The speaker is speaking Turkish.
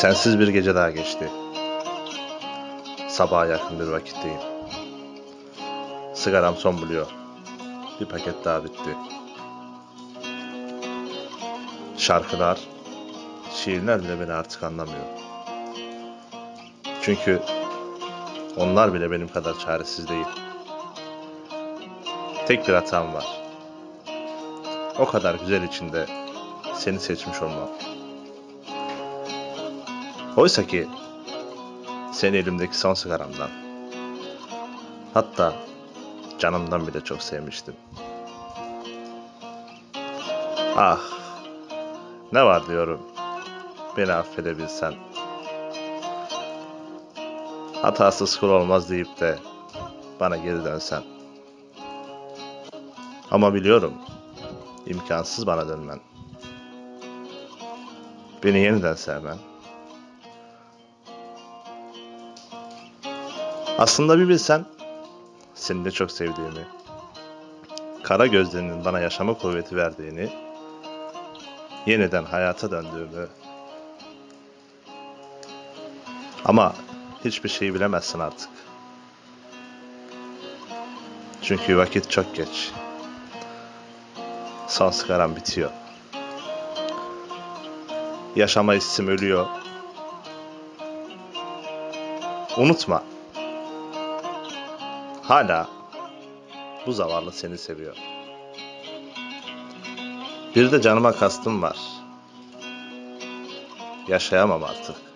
Sensiz bir gece daha geçti. Sabaha yakın bir vakitteyim. Sigaram son buluyor. Bir paket daha bitti. Şarkılar, şiirler bile beni artık anlamıyor. Çünkü onlar bile benim kadar çaresiz değil. Tek bir hatam var. O kadar güzel içinde seni seçmiş olmam. Oysa ki seni elimdeki son sigaramdan hatta canımdan bile çok sevmiştim. Ah ne var diyorum beni affedebilsen. Hatasız kul olmaz deyip de bana geri dönsen. Ama biliyorum imkansız bana dönmen. Beni yeniden sevmen. Aslında bir bilsen seni de çok sevdiğimi, kara gözlerinin bana yaşama kuvveti verdiğini, yeniden hayata döndüğümü. Ama hiçbir şeyi bilemezsin artık. Çünkü vakit çok geç. Son sigaram bitiyor. Yaşama hissim ölüyor. Unutma. Hala bu zavallı seni seviyor. Bir de canıma kastım var. Yaşayamam artık.